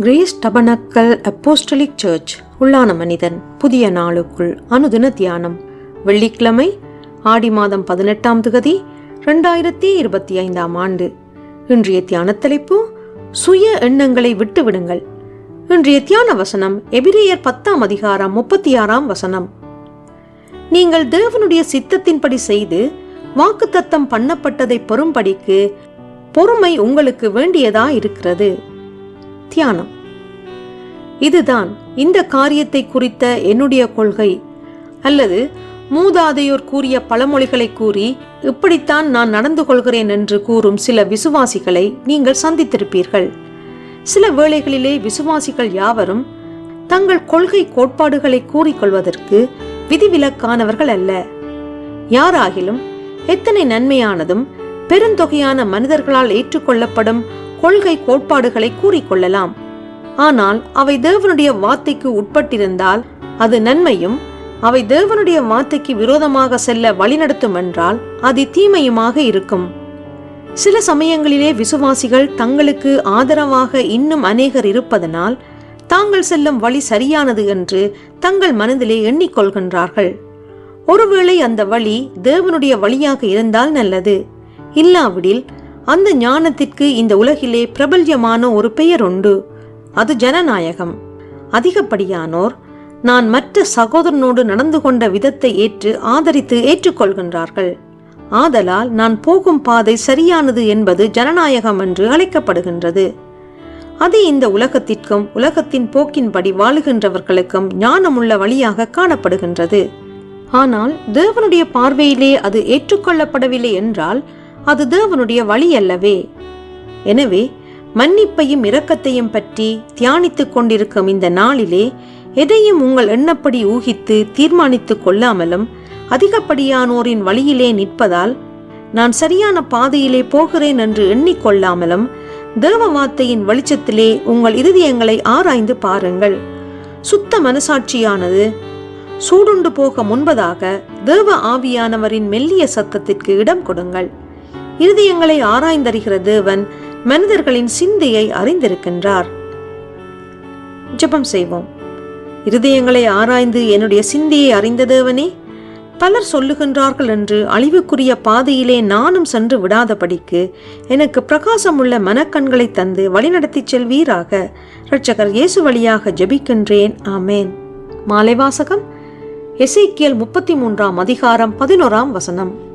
Grace tabernacle apostolic search உள்ளான மனிதன் புதிய நாளுக்குள் அனுதின தியானம். வெள்ளிக்கிழமை ஆடி மாதம் பதினெட்டாம் திகதி ரெண்டாயிரத்தி இருபத்தி ஐந்தாம் ஆண்டு. இன்றைய தியான தலைப்பு சுய எண்ணங்களை விட்டுவிடுங்கள். இன்றைய தியான வசனம் எபிரேயர் பத்தாம் அதிகாரம் முப்பத்தி ஆறாம் வசனம். நீங்கள் தேவனுடைய சித்தத்தின்படி செய்து வாக்குத்தத்தம் பண்ணப்பட்டதை பெறும்படிக்கு பொறுமை உங்களுக்கு வேண்டியதா இருக்கிறது தியானம். இதுதான் இந்த காரியத்தை குறித்த என்னுடைய கொள்கை. அல்லது மூதாதையோர் கூறிய பழமொழிகளை கூறி இப்படித்தான் நான் நடந்து கொள்கிறேன் என்று கூறும் சில விசுவாசிகளை நீங்கள் சந்தித்திருப்பீர்கள். சில வேளைகளிலே விசுவாசிகள் யாவரும் தங்கள் கொள்கை கோட்பாடுகளை கூறிக்கொள்வதற்கு விதிவிலக்கானவர்கள் அல்ல. யாராகிலும் எத்தனை நன்மையானதும் பெருந்தொகையான மனிதர்களால் ஏற்றுக்கொள்ளப்படும் கொள்கை கோட்பாடுகளை கூறிக்கொள்ளலாம். ஆனால் அவை தேவனுடைய வார்த்தைக்கு உட்பட்டிருந்தால் அது நன்மையும் அவை தேவனுடைய வார்த்தைக்கு விரோதமாக செல்ல வழிநடத்தும் என்றால் அது தீமையுமாக இருக்கும். சில சமயங்களிலே விசுவாசிகள் தங்களுக்கு ஆதரவாக இன்னும் அநேகர் இருப்பதனால் தாங்கள் செல்லும் வழி சரியானது என்று தங்கள் மனதிலே எண்ணிக்கொள்கின்றார்கள். ஒருவேளை அந்த வழி தேவனுடைய வழியாக இருந்தால் நல்லது. இல்லாவிடில் அந்த ஞானத்திற்கு இந்த உலகிலே பிரபல்யமான ஒரு பெயர் உண்டு. அது ஜனநாயகம். அதிகப்படியானோர் நான் மற்ற சகோதரனோடு நடந்து கொண்ட விதத்தை ஏற்று ஆதரித்து ஏற்றுக்கொள்கின்றார்கள். ஆதலால் நான் போகும் பாதை சரியானது என்பது ஜனநாயகம் என்று அழைக்கப்படுகின்றது. அது இந்த உலகத்திற்கும் உலகத்தின் போக்கின்படி வாழுகின்றவர்களுக்கும் ஞானமுள்ள வழியாக காணப்படுகின்றது. ஆனால் தேவனுடைய பார்வையிலே அது ஏற்றுக்கொள்ளப்படவில்லை என்றால் அது தேவனுடைய வழி அல்லவே எனவே மன்னிப்பையும் இரக்கத்தையும் பற்றி தியானித்துக் கொண்டிருக்கும் இந்த நாளிலே எதையும் உங்கள் எண்ணப்படி ஊகித்து தீர்மானித்துக் கொள்ளாமலும் அதிகப்படியானோரின் வழியிலே நிற்பதால் நான் சரியான பாதையிலே போகிறேன் என்று எண்ணிக்கொள்ளாமலும் தேவ வார்த்தையின் வெளிச்சத்திலே உங்கள் இருதயங்களை ஆராய்ந்து பாருங்கள். சுத்த மனசாட்சியானது சூடுண்டு போக முன்பதாக தேவ ஆவியானவரின் மெல்லிய சத்தத்திற்கு இடம் கொடுங்கள். இருதயங்களை ஆராய்ந்தறிகிற தேவன் மனிதர்களின் சிந்தையை அறிந்திருக்கின்றார். ஜெபம் செய்வோம். இருதயங்களை ஆராய்ந்து என்னுடைய சிந்தையை அறிந்த தேவனே பலர் சொல்லுகின்றார்கள் என்று அழிவுக்குரிய பாதையிலே நானும் சென்று விடாதபடிக்கு எனக்கு பிரகாசமுள்ள மனக்கண்களை தந்து வழிநடத்திச் செல்வீராக. இரட்சகர் இயேசு வழியாக ஜெபிக்கின்றேன். ஆமேன். மாலை வாசகம் எசைக்கியல் முப்பத்தி மூன்றாம் அதிகாரம் பதினோராம் வசனம்.